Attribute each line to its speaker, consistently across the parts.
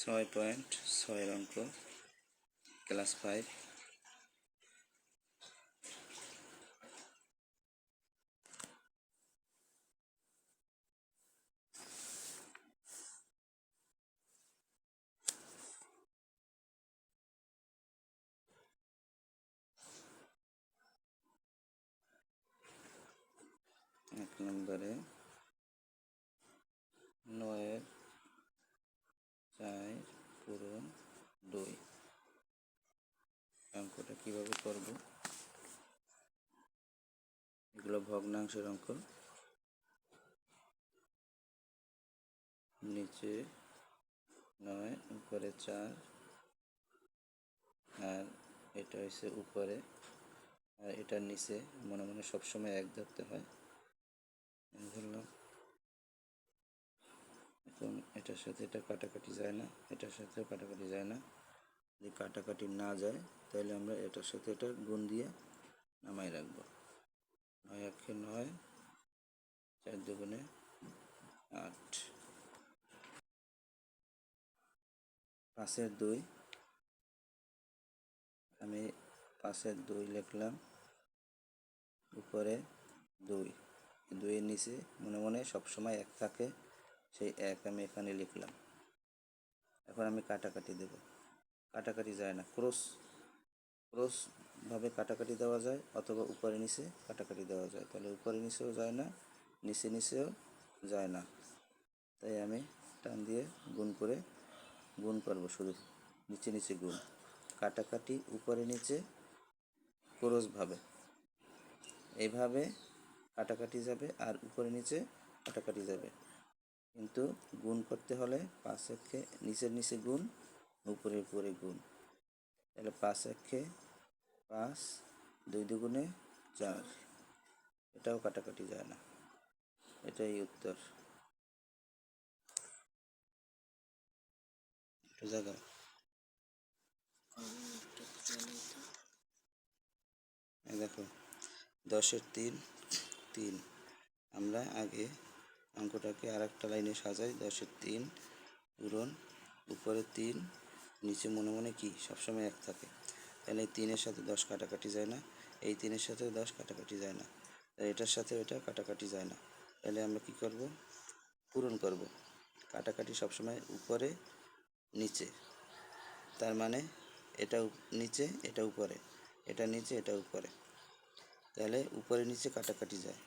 Speaker 1: ছয় পয়েন্ট ছয়ের অঙ্ক ক্লাস ফাইভ। এক নম্বরে নয়ের চার পূরণ দুই অঙ্কটা কীভাবে করব? এগুলো ভগ্নাংশের অঙ্ক। নিচে নয়, উপরে চার, আর এটা হচ্ছে উপরে, আর এটার নিচে, মনে মনে সবসময় এক ধরতে হয়। ধরলাম এখন এটার সাথে এটা কাটাকাটি যায় না, এটার সাথেও কাটাকাটি যায় না। যদি কাটাকাটি না যায়, তাহলে আমরা এটার সাথে এটা গুণ দিয়ে নামাই রাখব। নয় একে নয়, চার দুগুণে আট। পাঁচের দুই, আমি পাঁচের দুই লিখলাম, উপরে দুই। দুইয়ের নিচে মনে মনে সবসময় এক থাকে, সেই এক আমি এখানে লিখলাম। এখন আমি কাটাকাটি দেব। কাটাকাটি যায় না। ক্রস ক্রস ভাবে কাটাকাটি দেওয়া যায় অথবা উপরে নিচে কাটাকাটি দেওয়া যায়। তাহলে উপরে নিচেও যায় না, নিচে নিচেও যায় না। তাই আমি টান দিয়ে গুণ করে গুণ করব শুধু। নিচে নিচে গুণ। কাটাকাটি উপরে নিচে, ক্রসভাবে। এইভাবে কাটাকাটি যাবে আর উপরে নিচে কাটাকাটি যাবে। কিন্তু গুণ করতে হলে পাঁচ একে নিচের নিচে গুণ উপরে উপরে গুণ। তাহলে পাঁচ একে পাঁচ, দুই দুগুণে চার। এটাও কাটাকাটি যায় না। এটাই উত্তর। জায়গা দেখো, দশের তিন তিন। আমরা আগে অঙ্কটাকে আর একটা লাইনে সাজাই। দশের তিন, পূরণ। উপরে তিন নিচে মনে মনে কি সবসময় এক থাকে। তাহলে এই তিনের সাথে দশ কাটাকাটি যায় না, এই তিনের সাথে দশ কাটাকাটি যায় না এটার সাথে এটা কাটাকাটি যায় না। তাহলে আমরা কি করব? পূরণ করব। কাটাকাটি সবসময় উপরে, নিচে। তার মানে এটা নিচে, এটা উপরে। এটা নিচে, এটা উপরে। তাহলে উপরে, নিচে কাটাকাটি যায়।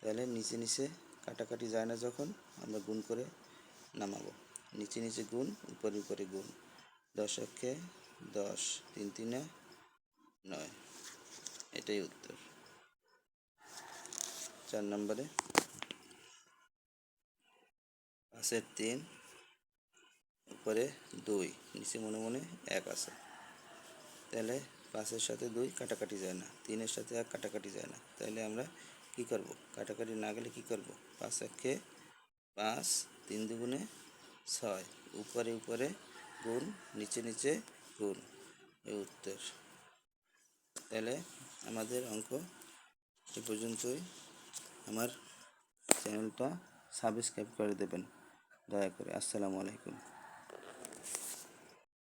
Speaker 1: তাহলে নিচে নিচে কাটাকাটি যায় না যখন, আমরা গুণ করে নামাবো। নিচে নিচে গুণ, উপরে উপরে গুণ। দশ একে দশ তিন তিনে নয়। এটাই উত্তর। চার নম্বরে। পাঁচের তিন, উপরে দুই, নিচে মনে মনে এক আছে। তাহলে পাঁচের সাথে দুই কাটাকাটি যায় না, তিনের সাথে এক কাটাকাটি যায় না। তাহলে আমরা কি করব? কাটাকাটি না গেলে কি করব? পাঁচ একে পাঁচ, তিন দুগুণে ছয়, উপরে উপরে গুণ, নিচে নিচে গুণ এই উত্তর। তাহলে আমাদের অঙ্ক এ পর্যন্তই। আমার চ্যানেলটা সাবস্ক্রাইব করে দেবেন, দয়া করে। আসসালামু আলাইকুম।